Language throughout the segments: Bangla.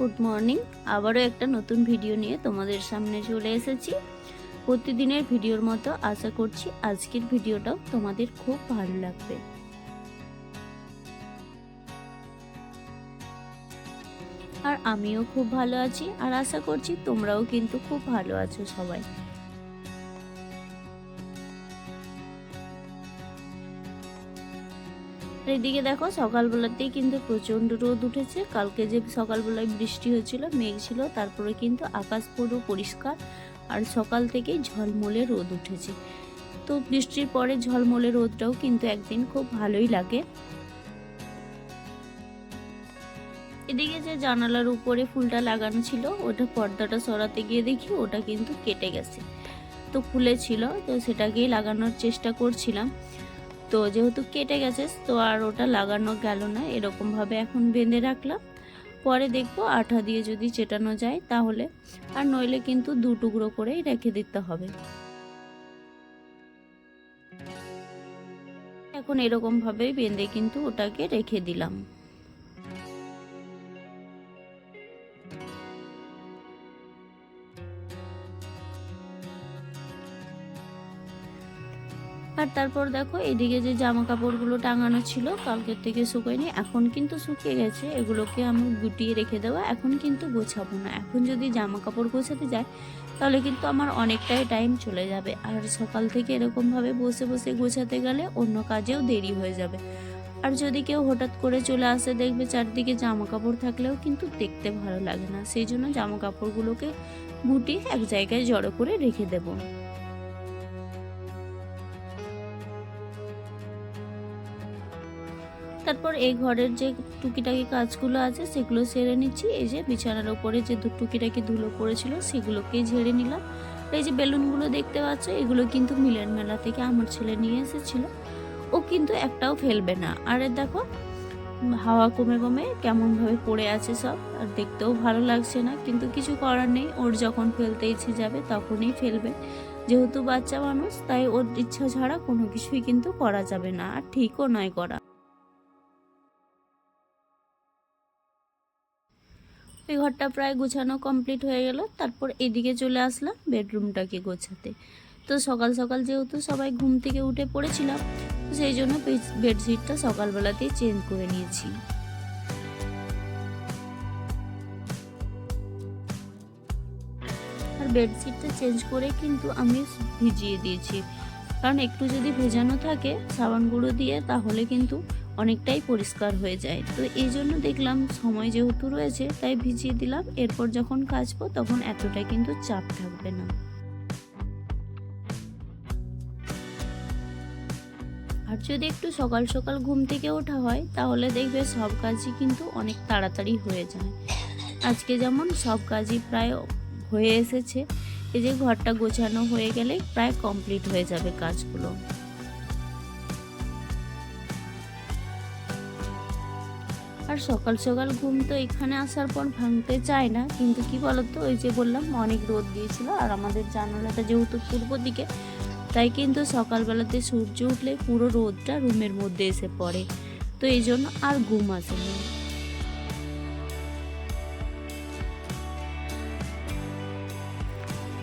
Good morning. আবারও একটা নতুন ভিডিও নিয়ে তোমাদের সামনে চলে এসেছি। প্রতিদিনের ভিডিওর মতো আশা করছি আজকের ভিডিওটাও তোমাদের খুব ভালো লাগবে। আর আমিও খুব ভালো আছি, আর আশা করছি তোমরাও কিন্তু খুব ভালো আছো সবাই। এদিকে দেখো সকালবেলাতেই কিন্তু প্রচণ্ড রোদ উঠেছে। কালকে যে সকালবেলায় বৃষ্টি হয়েছিল, মেঘ ছিল, তারপরে কিন্তু আকাশ পুরো পরিষ্কার আর সকাল থেকেই ঝলমলে রোদ উঠেছে। তো বৃষ্টির পরে ঝলমলে রোদটাও কিন্তু একদিন খুব ভালোই লাগে। এদিকে যে জানালার উপরে ফুলটা লাগানো ছিল, ওটা পর্দাটা সরাতে গিয়ে দেখি ওটা কিন্তু কেটে গেছে। তো খুলেছিল, তো সেটাকেই লাগানোর চেষ্টা করছিলাম। তো যেহেতু কেটে গেছে, তো আর ওটা লাগানো গেল না এরকমভাবে এখন বেঁধে রাখলাম। পরে দেখব আঠা দিয়ে যদি চেটানো যায় তাহলে। আর নইলে কিন্তু দু টুকরো করেই রেখে দিতে হবে। এখন এরকমভাবেই বেঁধে কিন্তু ওটাকে রেখে দিলাম। আর তারপর দেখো এদিকে যে জামা কাপড়গুলো টাঙানো ছিল, কালকের থেকে শুকোয়নি। এখন কিন্তু শুকিয়ে গেছে। এগুলোকে আমি গুটিয়ে রেখে দেওয়া এখন কিন্তু গোছাবো না। এখন যদি জামা কাপড় গোছাতে যাই, তাহলে কিন্তু আমার অনেকটাই টাইম চলে যাবে। আর সকাল থেকে এরকমভাবে বসে বসে গোছাতে গেলে অন্য কাজেও দেরি হয়ে যাবে। আর যদি কেউ হঠাৎ করে চলে আসে, দেখবে চারদিকে জামা কাপড় থাকলেও কিন্তু দেখতে ভালো লাগে না। সেই জন্য জামা কাপড়গুলোকে গুটিয়ে এক জায়গায় জড়ো করে রেখে দেবো। তারপর এই ঘরের যে টুকিটাকি কাজগুলো আছে সেগুলো সেরে নিচ্ছি। এই যে বিছানার ওপরে যে টুকিটাকি ধুলো পড়েছিল সেগুলোকে ঝেড়ে নিলাম। এই যে বেলুনগুলো দেখতে পাচ্ছ, এগুলো কিন্তু মিলের মেলা থেকে আমার ছেলে নিয়ে এসেছিল। ও কিন্তু একটাও ফেলবে না। আর দেখো, হাওয়া কমে কমে কেমনভাবে পড়ে আছে সব, আর দেখতেও ভালো লাগছে না। কিন্তু কিছু করার নেই, ওর যখন ফেলতে ইচ্ছে যাবে তখনই ফেলবে। যেহেতু বাচ্চা মানুষ, তাই ওর ইচ্ছা ছাড়া কোনো কিছুই কিন্তু করা যাবে না, আর ঠিকও নয় করা। ওই ঘরটা প্রায় গোছানো কমপ্লিট হয়ে গেল। তারপর এদিকে চলে আসলাম বেডরুমটাকে গোছাতে। তো সকাল সকাল যেহেতু সবাই ঘুম থেকে উঠে পড়েছিলাম সেই জন্য বেডশিটটা সকালবেলাতেই চেঞ্জ করে নিয়েছি। আর বেডশিটটা চেঞ্জ করে কিন্তু আমি ভিজিয়ে দিয়েছি। কারণ একটু যদি ভেজানো থাকে, সাবান গুঁড়ো দিয়ে, তাহলে কিন্তু অনেকটাই পরিষ্কার হয়ে যায়। তো এই জন্য দেখলাম সময় যেহেতু রয়েছে, তাই ভিজিয়ে দিলাম। এরপর যখন কাচবো তখন এতটা কিন্তু চাপ থাকবে না। আর যদি একটু সকাল সকাল ঘুম থেকে ওঠা হয়, তাহলে দেখবে সব কাজই কিন্তু অনেক তাড়াতাড়ি হয়ে যায়। আজকে যেমন সব কাজই প্রায় হয়ে এসেছে, এই যে ঘরটা গোছানো হয়ে গেলে প্রায় কমপ্লিট হয়ে যাবে কাজগুলো। আর সকাল সকাল ঘুম তো এখানে আসার পর ভাঙতে চায় না। কিন্তু কি বলতো, ওই যে বললাম, অনেক রোদ দিয়েছিল আর আমাদের জানালাটা যেহেতু পূর্ব দিকে, তাই কিন্তু সকালবেলাতে সূর্য উঠলে পুরো রোদটা রুমের মধ্যে এসে পড়ে। তো এই জন্য আর ঘুম আসে না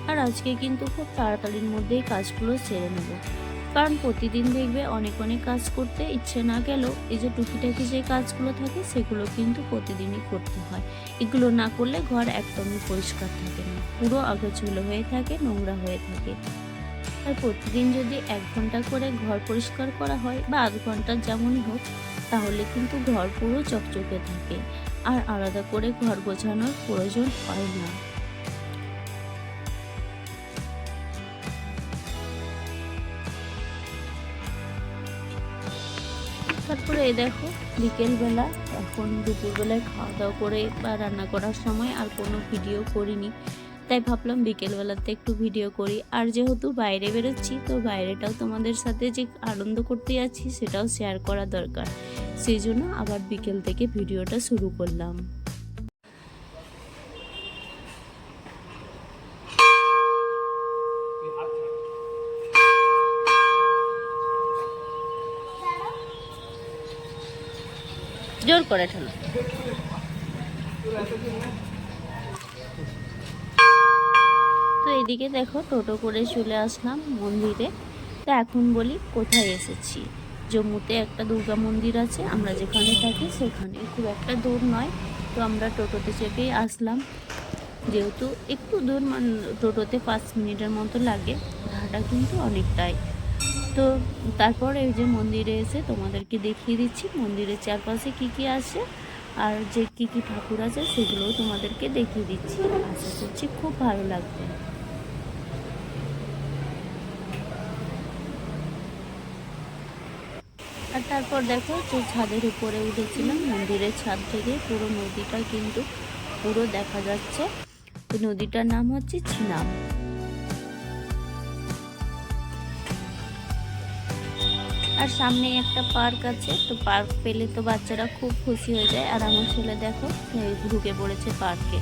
আর আজকে কিন্তু খুব তাড়াতাড়ির মধ্যেই কাজগুলো সেরে নেব। কারণ প্রতিদিন দেখবে অনেক অনেক কাজ করতে ইচ্ছে না গেলেও এই যে টুকিটাকি যে কাজগুলো থাকে সেগুলো কিন্তু প্রতিদিনই করতে হয়। এগুলো না করলে ঘর একদমই পরিষ্কার থাকে না। পুরো আগোছুলো হয়ে থাকে, নোংরা হয়ে থাকে। আর প্রতিদিন যদি এক ঘণ্টা করে ঘর পরিষ্কার করা হয় বা আধ ঘণ্টার যেমনই হোক, তাহলে কিন্তু ঘর পুরো চকচকে থাকে। আর আলাদা করে ঘর গোছানোর প্রয়োজন হয় না। তারপরে এই দেখো, বিকেলবেলা এখন দুপুরবেলায় খাওয়া দাওয়া করে বা রান্না করার সময় আর কোনো ভিডিও করিনি। তাই ভাবলাম বিকেলবেলাতে একটু ভিডিও করি। আর যেহেতু বাইরে বেরোচ্ছি, তো বাইরেটাও তোমাদের সাথে যে আনন্দ করতে যাচ্ছি, সেটাও শেয়ার করা দরকার। সেই জন্য আবার বিকেল থেকে ভিডিওটা শুরু করলাম। জোর করে ঠেলো। তো এদিকে দেখো টোটো করে চলে আসলাম মন্দিরে। তো এখন বলি কোথায় এসেছি? জম্মুতে একটা দুর্গা মন্দির আছে, আমরা যেখানে থাকি সেখানে। খুব একটা দূর নয়, তো আমরা টোটোতে চেপেই আসলাম। যেহেতু একটু দূর মানে টোটোতে পাঁচ মিনিটের মতো লাগে, ভাড়াটা কিন্তু অনেকটাই। তো তারপর এই যে মন্দিরে এসে তোমাদেরকে দেখিয়ে দিচ্ছি, মন্দিরের চারপাশে কি কি আছে আর যে কি কি ঠাকুর আছে সেগুলোও তোমাদেরকে দেখিয়ে দিচ্ছি। আশা করছি খুব ভালো লাগবে। আর তারপর দেখো যে ছাদের উপরে উঠেছিলাম, মন্দিরের ছাদ থেকে পুরো নদীটা কিন্তু পুরো দেখা যাচ্ছে। নদীটার নাম হচ্ছে ছিনাম আর সামনে একটা পার্ক আছে, তো পার্ক পেলে তো বাচ্চারা খুব খুশি হয়ে যায়। আর আমার ছেলে দেখো ঢুকে পড়েছে পার্কে।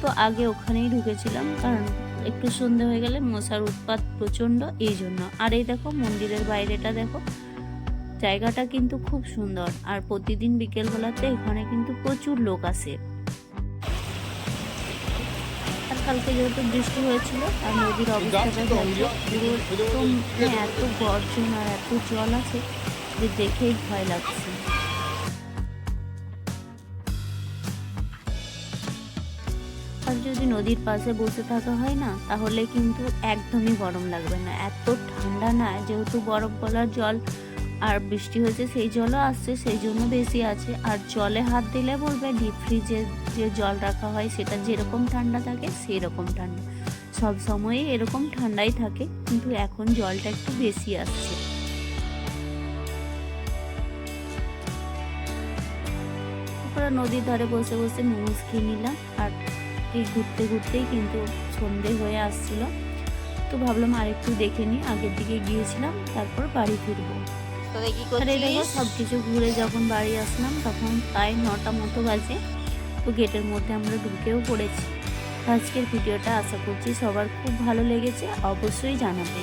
তো আগে ওখানেই ঢুকেছিলাম, কারণ একটু সন্ধে হয়ে গেলে মশার উৎপাত প্রচণ্ড, এই জন্য। আর এই দেখো, মন্দিরের বাইরেটা দেখো, জায়গাটা কিন্তু খুব সুন্দর। আর প্রতিদিন বিকেলবেলাতে এখানে কিন্তু প্রচুর লোক আসে। কালকে যেহেতু বৃষ্টি হয়েছিল আর নদীর অবস্থাটা একদম মানে এত গর্জন আর এত জল আছে যে দেখেই ভয় লাগছে। আর যদি নদীর পাশে বসে থাকা হয় না তাহলে কিন্তু একদমই গরম লাগবে না। এত ঠান্ডা না যেহেতু বরফ গলার জল আর বৃষ্টি হয়েছে সেই জলও আসছে, সেই জন্য বেশি আছে। আর জলে হাত দিলে বলবে ডিপ ফ্রিজে যে জল রাখা হয় সেটা যেরকম ঠান্ডা থাকে সেই রকম ঠান্ডা। সব সময়ই এরকম ঠান্ডাই থাকে, কিন্তু এখন জলটা একটু বেশি আসছে। তারপরে নদীর ধারে বসে বসে মোমোজ খেয়ে নিলাম, আর এই ঘুরতে ঘুরতেই কিন্তু সন্ধে হয়ে আসছিল। তো ভাবলাম আরেকটু দেখে নিই, আগের দিকে গিয়েছিলাম, তারপর বাড়ি ফিরবো। তোদের কি করছিস? সব কিছু ঘুরে যখন বাড়ি আসলাম তখন প্রায় নটা মতো বাজে। তো গেটের মধ্যে আমরা ঢুকেও পড়েছি। আজকের ভিডিওটা আশা করছি সবার খুব ভালো লেগেছে অবশ্যই জানাবে।